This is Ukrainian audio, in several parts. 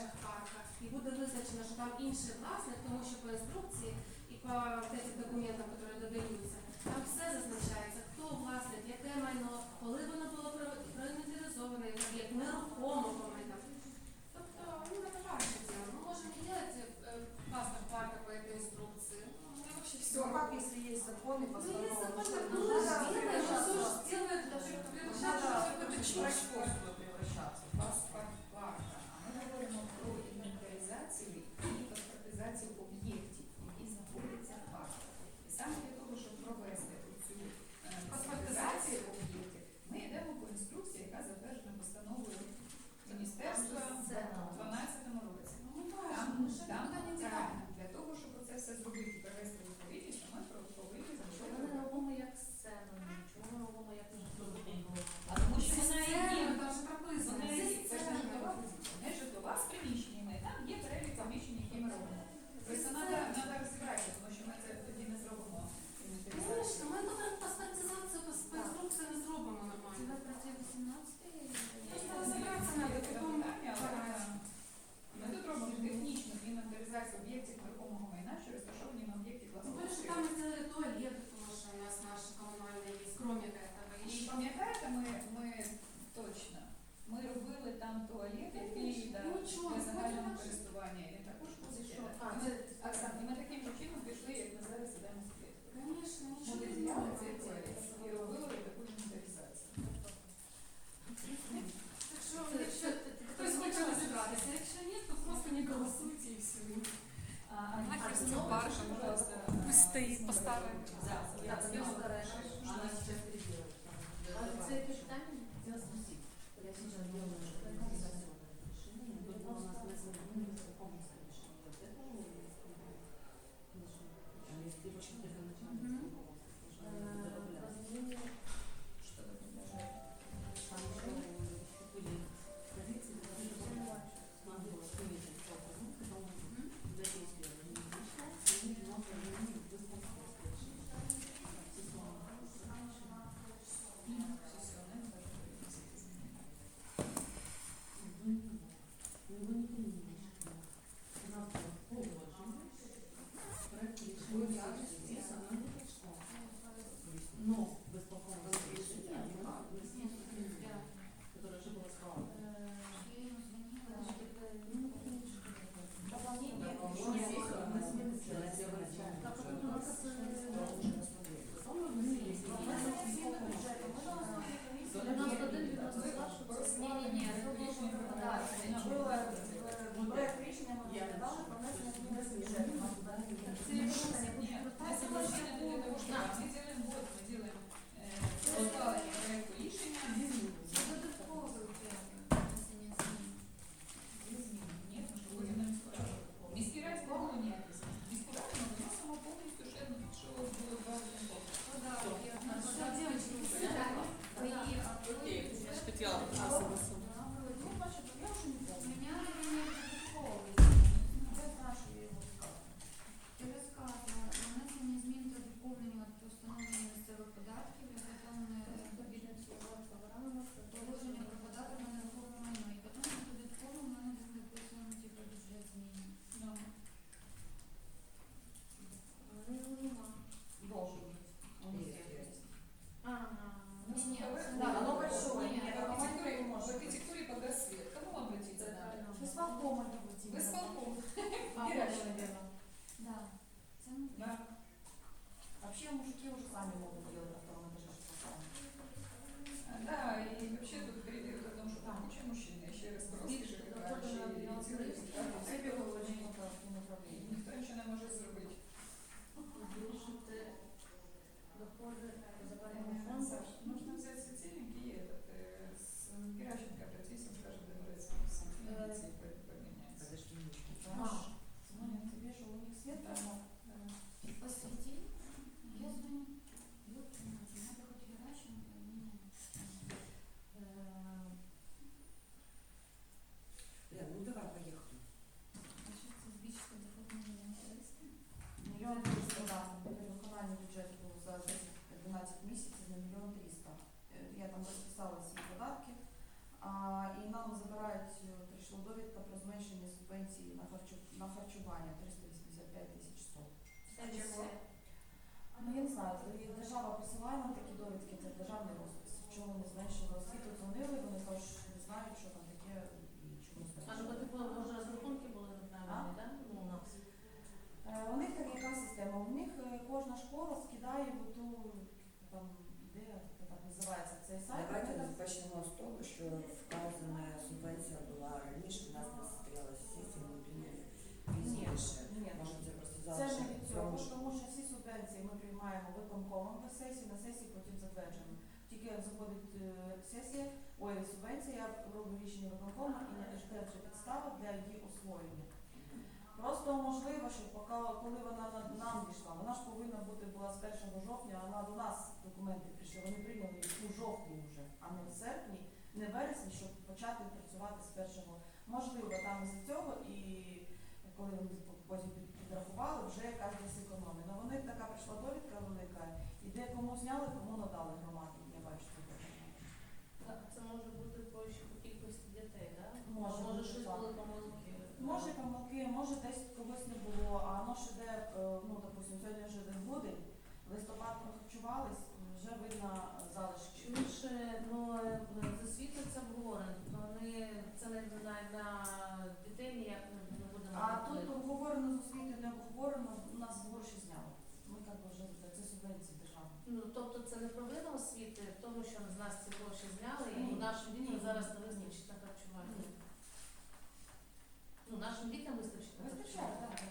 межах парка і буде визначено, що там інший власник, тому що по інструкції і по цим документам, які додаються, там все зазначається, хто власник, яке майно, коли воно було проінвентаризоване, як нерухомо по майно. Тобто ми не бачиться. Ми можемо міняти е, паспорт парка по якій інструкції. Ну, вообще все. Ну, как, если есть законы, постановления? Father державний розпис. Чому вони зменшили освіту, дзвонили, вони кажуть, що не знають, що там таке і чому А ну, зменшили. типу, може, розрахунки були неправильні, так? Ну, у нас. Е, У них така яка система. У них е, кожна школа скидає в ту там де це так називається цей сайт. Давайте Вони там- почнемо з того, що вказана субвенція була раніше, у нас не состоялась сесія, ми прийняли пізніше. ні. Може, це просто Це не від цього, тому що всі субвенції ми приймаємо виконкомом на сесії, на сесії потім затверджуємо. Тільки як заходить е, сесія, ой, субвенція, я роблю рішення виконкому і не вже підстава для її освоєння. Просто можливо, що поки коли вона нам дійшла, вона ж повинна бути була з 1 жовтня, вона до нас документи прийшли. Вони прийняли у жовтні вже, а не в серпні, не в вересні, щоб почати працювати з першого. Можливо, там із цього і коли вони потім підрахували, вже якась десь економія. Ну вони така прийшла довідка і де кому зняли, кому надали громаді. Я бачу це. Так, це може бути по кількості дітей, так? Може може щось так. були помилки. Може помилки, може десь когось не було, а воно ж іде, е, ну, допустим, сьогодні вже десь грудень, листопад прохарчувались, вже видно е, залишки. Чуєш, ну, е, з освіти це обговорено, тобто вони, це не на, на дітей ніяк не, будемо. А тут обговорено з освітою, не обговорено, у нас гроші зняли. Ми би вже це державні. Ну, тобто це не провина освіти, в тому що з нас ці гроші зняли, і нашим дітям зараз не визначить на харчування. Ну, нашим дітям вистачить на харчування. так.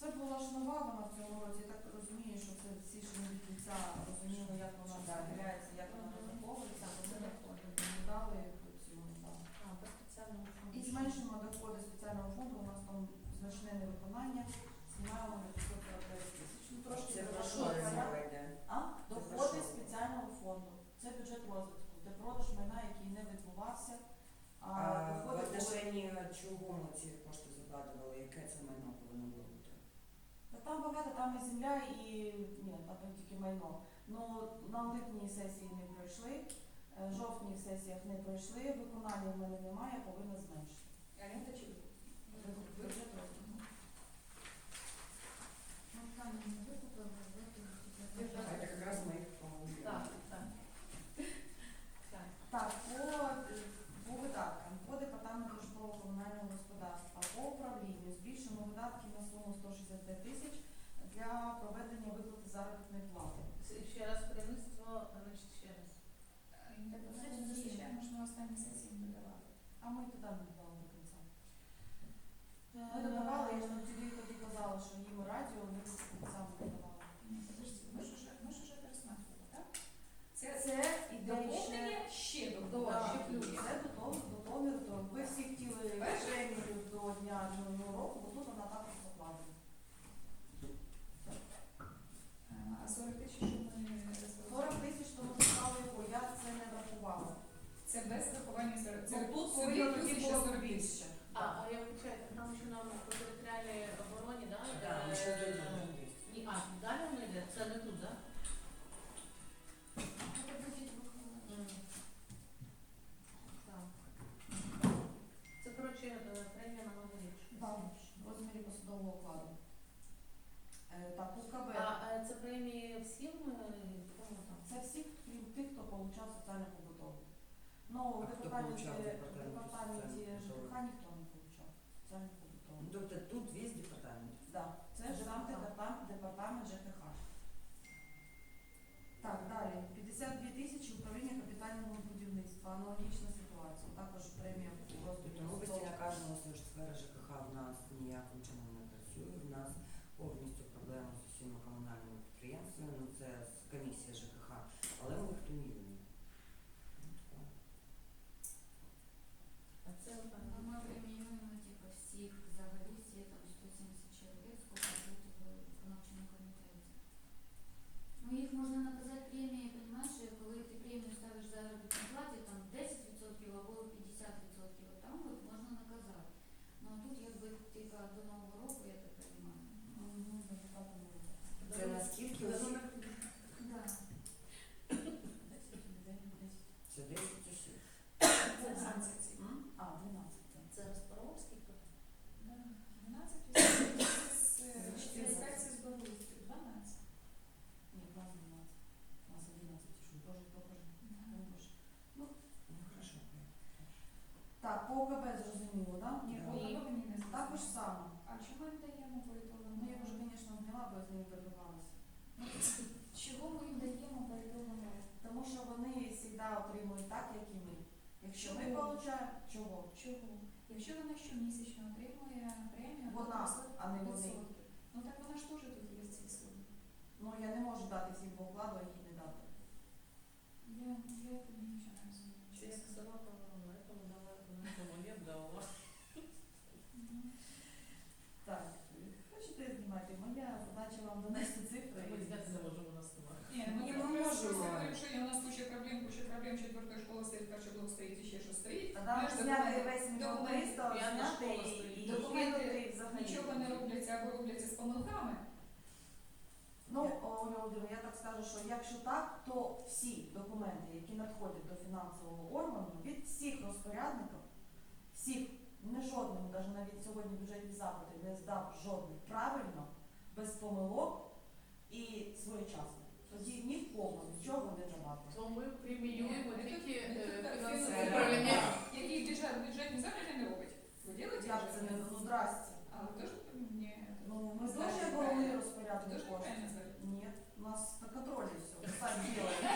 Це була ж нова вона в цьому році, я так розумію, що це всі ж не від кінця розуміли, як вона розподіляється, як вона Мгм. розраховується, Так, бо це ми не входить. не дали цю, так. А, по спеціальному фонду. І зменшимо доходи спеціального фонду, у нас там значне невиконання, знімаємо на 549 тисяч. Ну, трошки Це про що переважає. мова йде? А? Це Доходи про що? спеціального фонду. Це бюджет розвитку, де продаж майна, який не відбувався, а, А в доходи були отношенні чого ми ці кошти закладували, яке це майно повинно було бути? Та там багато, там і земля, і ні, там тільки майно. Ну на липній сесії не пройшли, е, жовтній сесіях не пройшли, виконання в мене немає, повинна зменшити. Оренда чи Бюджет розвитку. Ну, там не викупили, Бюджет. А це якраз ми їх по-моєму. Так, так. Так. Так, по, е, по видаткам, по департаменту житлово-комунального господарства, по управлінню збільшено видатки на суму 165 тисяч для проведення виплати заробітної плати. Це Ще раз керівництво, значить ще раз. Інтерпретацію зустрічаємо, що на останній сесії не додавали. А ми туди не додали до кінця. Ми додавали, я ж нам тоді тоді казала, що їм радіо, ми до кінця не додавали. Ні, подожди, ми ж уже, ми ж уже пересматривали, так? Це, Це іде доповнення ще ще до до ще ще плюс. Це до того, до того не до того. Ви всі хотіли премію до дня нового року, бо тут вона також закладена. А 40 тисяч, що ми 40 тисяч, тому сказали його, я це не врахувала. Це врахування 40 Це тут 40 повинно плюс ще було більше. А, а я Якщо вона щомісячно отримує премію, то Вона, а не вони. Ну так вона ж теж тут є ці сумі. Ну, я не можу дати всім по вкладу, а їх не дати. Я, я тобі нічого не розумію. Чи я сказала, сама на этому дала, на этому я б дала. Мгм. Так, хочете знімати? Моя задача вам донести цифри. Ми зняти не можемо на столах. Ні, ну Ні, ми ми просто можемо. говоримо, що є у нас куча проблем, куча проблем, четверта школа стоїть, перший блок стоїть, і ще що стоїть. Тоді ми Знаєш, зняти документи- весь мільйон документи, триста, п'ята зняти школа і стоїть. Документи кинути взагалі. Нічого не робляться або робляться з помилками. Ну, Оля Володимирівна, я так скажу, що якщо так, то всі документи, які надходять до фінансового органу, від всіх розпорядників, всіх, не жодним, навіть навіть сьогодні бюджетні запити не здав жодних правильно, без помилок і своєчасно. Тоді нікому нічого не давати. То ми преміюємо Ні, тільки е, фінансове управління. Який бюджет, бюджетні запити не робить? Ви робите Як це не ну здрасте. А ви теж ні. Ну ми теж як правильно. головний нас на контролі все, ми самі робимо.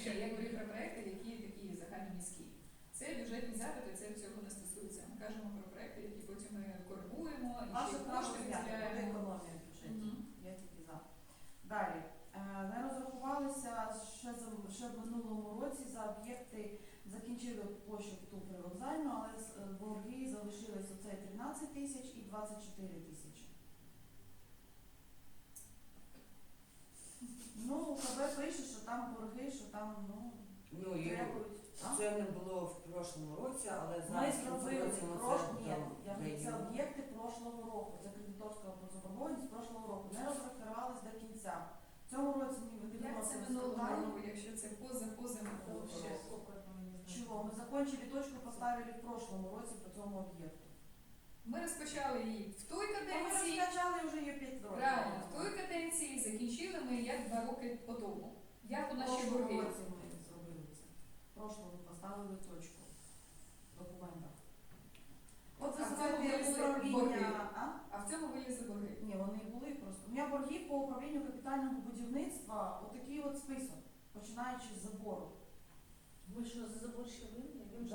Ще я говорю про проекти, які такі загальноміські. Це бюджетні запити, це цього не стосується. Ми кажемо про проекти, які потім ми коригуємо і Ваше ще кошти виділяємо. економія в бюджеті. Я тільки за. Далі. Не розрахувалися ще, за- ще в минулому році за об'єкти, закінчили площу ту привокзальну, але е, борги залишились оце 13 тисяч і 24 тисячі. Ну, УКБ пише, що там борги, що там, ну, Ну і требують. А? це не було в прошлому році, але Ми зараз зробили році ми прош... це Ні, я там говорю, це даємо. об'єкти прошлого року. Це кредиторська заборгованість прошлого року. Не розрахувались до кінця. В цьому році ми Як виділилося це минулого розкладання. року, якщо це поза поза минулого Ще року? сколько это мы не знаем. Чего? Мы закончили точку, поставили в прошлому році по цьому об'єкту. Ми розпочали її в той Та Ми каденції. розкачали вже її 5 років. Правильно, в той каденції закінчили ми як два роки по тому. Як у В нас ще прошлому борги? році ми зробили це. В прошлому поставили точку в документах. От ви А в цьому знаєте, управління... А? А в цьому вилізли борги. Ні, вони були просто. У мене борги по управлінню капітального будівництва, отакий от список, починаючи з забору. Ми що, за забор ще винні? Він вже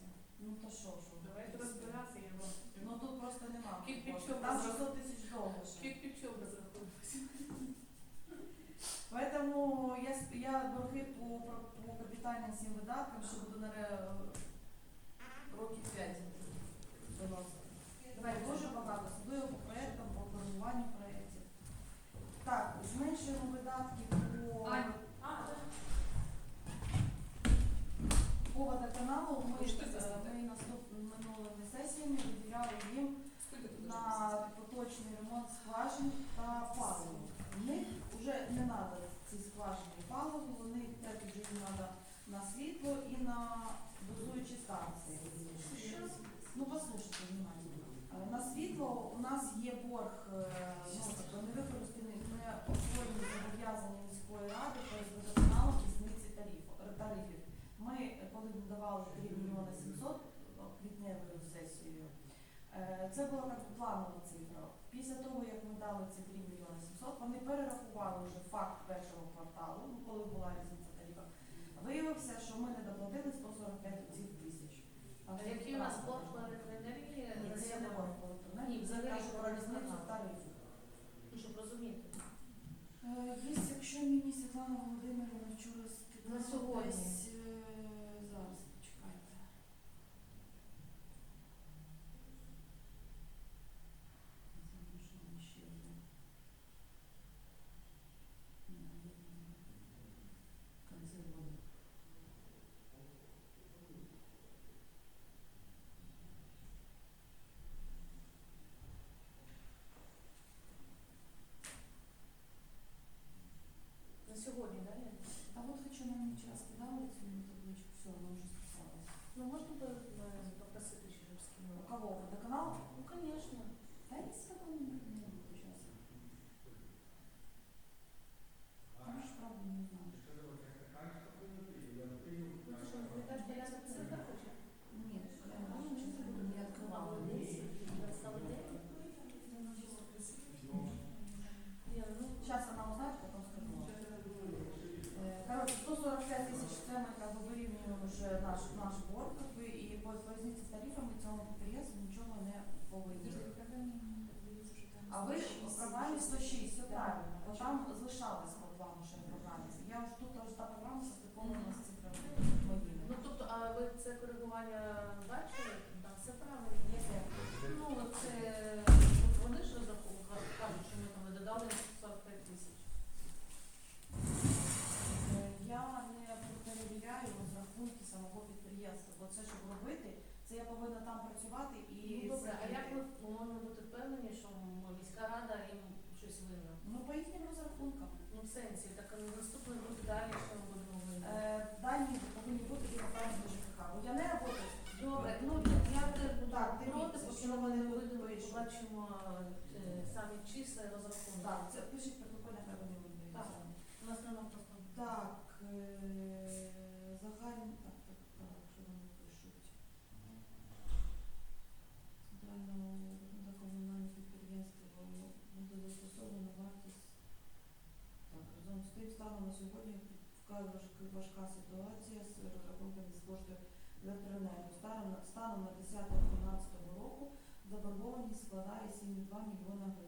не. Ну то що, що? Давайте розбиратися, я вам. Ну тут просто нема. Кирпичом Там 600 тисяч довго ще. Кирпичом розраховуємося. Поэтому я, сп- я борги по, про- по капітальним всім видаткам, що буду на років 5 виносити. Давай дуже багато. Судую по проєктам, по коригуванню проєктів. Так, зменшуємо видатки по, Ань. по водоканалу. Ми, Ну, е, за ми наступними минулими сесіями виділяли їм Скільки тут на можна поточний ремонт скважин та паливо. В них вже не треба ці скважини і паливо, вони теж вже їм треба на світло і на дозуючі станції. Ну послухайте, внимательно. Е, На світло у нас є борг, е, ну, тобто невикористаний, ми освоєні зобов'язання міської ради перед водоканалом різниці тарифу, е, тарифів. Ми, е, коли давали 3 мільйони 700 о, квітневою сесією, Е, Це була цифра. Після того, як ми дали ці 3 мільйони 700, вони перерахували вже факт першого кварталу, ну коли була різниця тарифа. Виявився, що ми не доплатили 145 цих тисяч. А який у нас борг по електроенергії? Ні, це я не говорю про електроенергію, Ні, взагалі кажу про різницю водоканал. тарифів. Ну, щоб розуміти. Е, Є, якщо мені Світлана Володимирівна вчора скидала На сьогодні. що міська рада їм щось винна. Ну, по їхнім розрахункам. Ну, в сенсі, так а наступний рік далі, що ми будемо винні. Е, Дані повинні бути і попередні ЖКХ. Я не роботу. Добре, ну, ну я ну, так, ти проти, поки на мене видумають, бачимо самі числа і розрахунки. Так, це пишіть протоколі, хай вони видають. Так, у нас немає просто. Так, е, загальні. така важка ситуація з розрахунками з коштів електроенергії. Станом на 10-12 року заборгованість складає 7,2 млн гривень.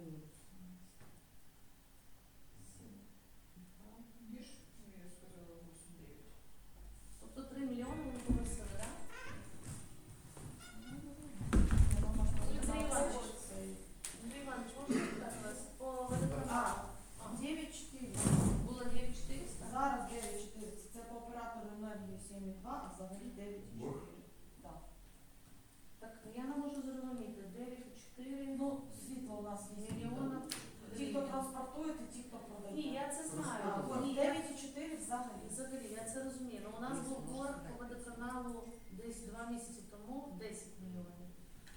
два місяці тому 10 мільйонів.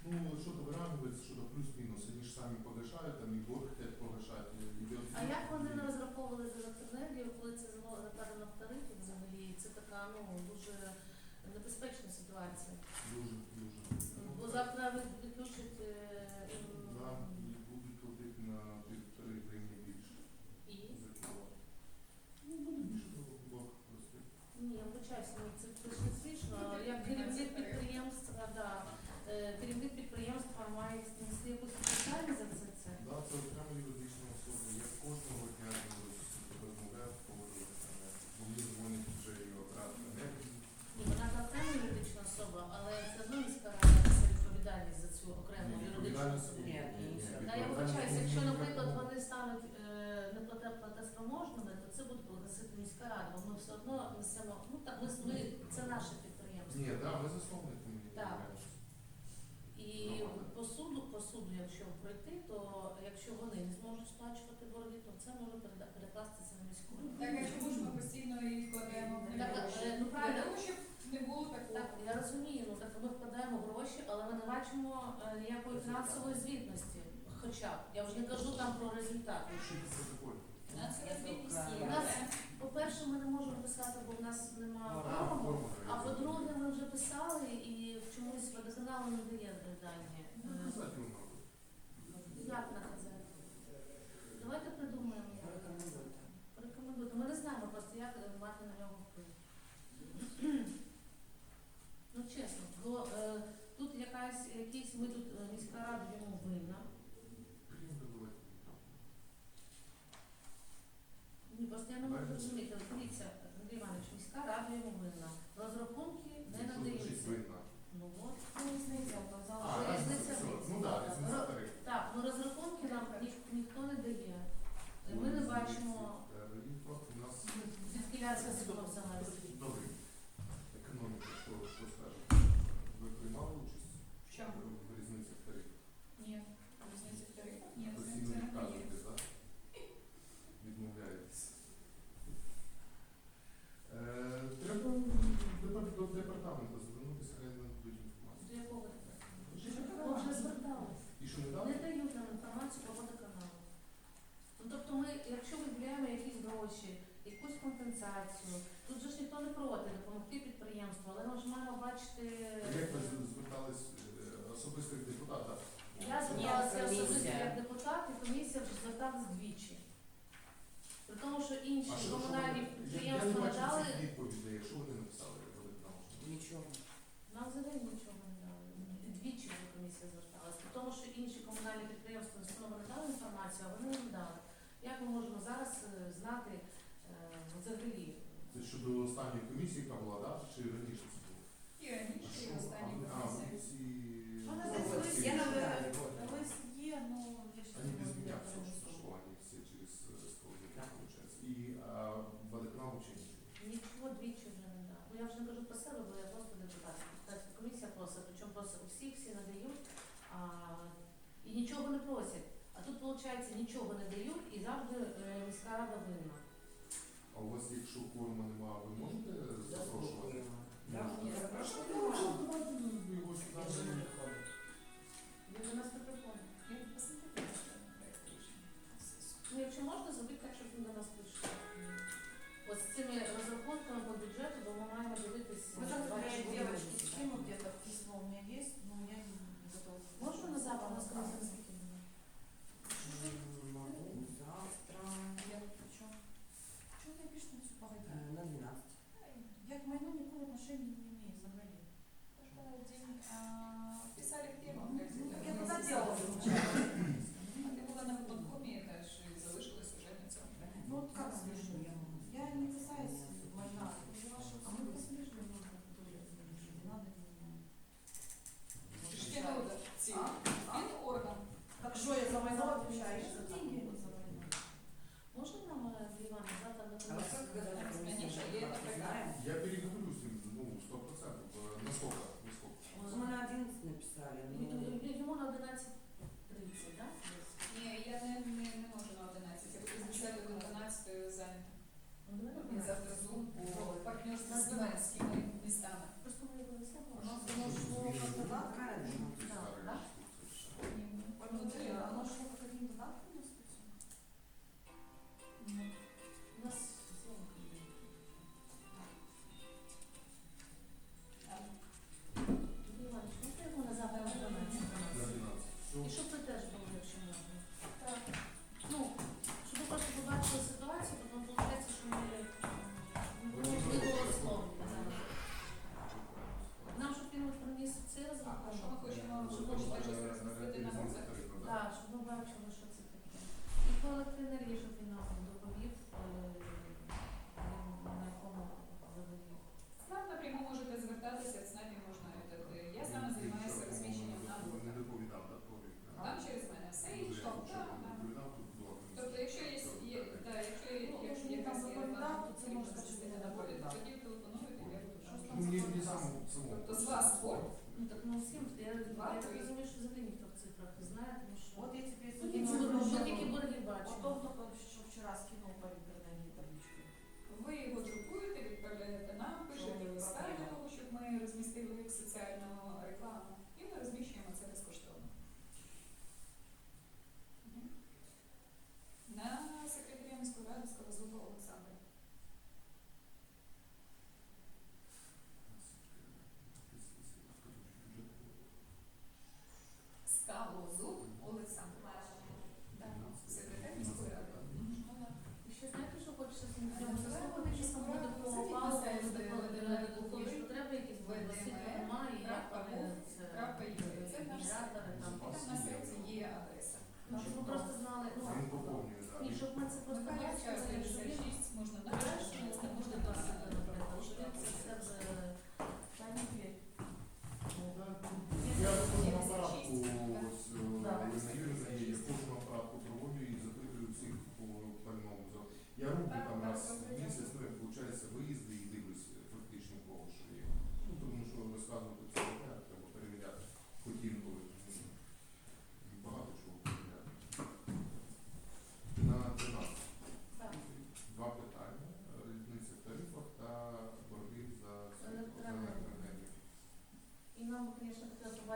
Ну, що то виравнюється, що то плюс-мінус, вони ж самі погашають, там і борг теж погашають. А як вони не розраховували за електроенергію, коли це закладено в тарифі взагалі? Це така ну дуже небезпечна ситуація. Дуже, дуже. Бо завтра відключать гроші, але ми не бачимо е, ніякої фінансової звітності. Хоча б. я вже не кажу там про результати. У нас по-перше, ми не можемо писати, бо в нас немає форму. А по-друге, ми вже писали і в чомусь водоканал не дає дані. Е, як на газету? Давайте придумаємо. Рекомендуйте. Ми не знаємо просто, як мати на нього вплив. Ну, чесно, бо е, якась, якісь, ми тут е, міська рада йому винна. Ні, просто я не можу зрозуміти. Дивіться, Андрій Іванович, міська рада йому винна. Розрахунки не надаються. так здвічі. При тому, що інші комунальні підприємства надали. відповідей, якщо вони написали, велика Нічого. Нам взагалі нічого не дали. Двічі вже комісія зверталася. При тому, що інші комунальні підприємства не надали інформацію, а вони не дали. Як ми можемо зараз е, знати е, взагалі? Це щодо останньої комісії, яка була, так? чи раніше це було? І раніше, і останні комісії. Вона здається, є на. Лист є, ну тут, виходить, нічого не дають і завжди э, міська рада винна. А у вас, якщо корма немає, ви можете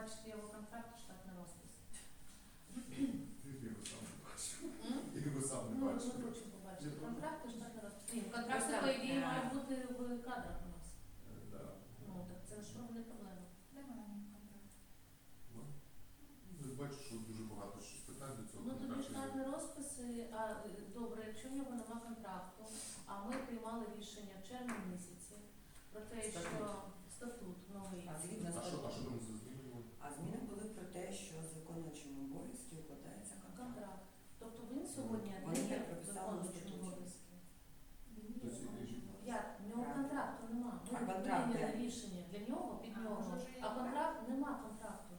селищні Ну, ну, тобто, ну, як? В нього контракту нема. А контракт прийняли рішення для нього, під А, може, А контракт нема контракту.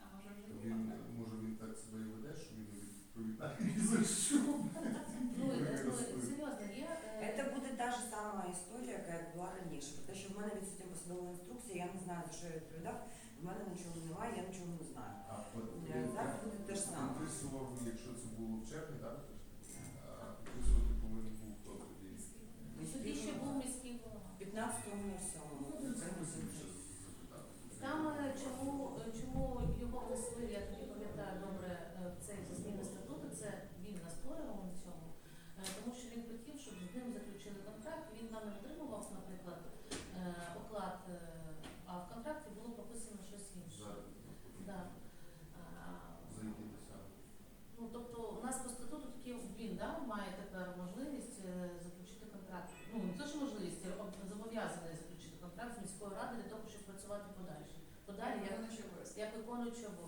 А може вже Він, може він так себе і веде, що він не відповідає за що. Е, е, це буде та ж сама історія, яка була раніше. Про те, що в мене відсутня посадова інструкція, я не знаю, за що я відповідав, в мене нічого немає, я нічого не знаю. А е, так буде те ж саме. якщо це було в червні, так, Тоді ще був міський голова. 15 на 7. Це мусив ще запитати. Там е, чому, е, чому його внесли, я тоді пам'ятаю добре, е, в цей зміни статуту, це він настоював на цьому, е, тому що він хотів, щоб з ним заключили контракт, він там не отримував, наприклад, е, оклад, е, а в контракті було прописано щось інше. Заробітну плату. Да. А, За які досягнення? Ну, тобто у нас по статуту такі він да, має тепер можливість е, заключити контракт. Ну, не те, що можливість, а об- зобов'язаний заключити контракт з міською радою для того, щоб працювати подальше. Подалі, як, виконуючий обов'язки. як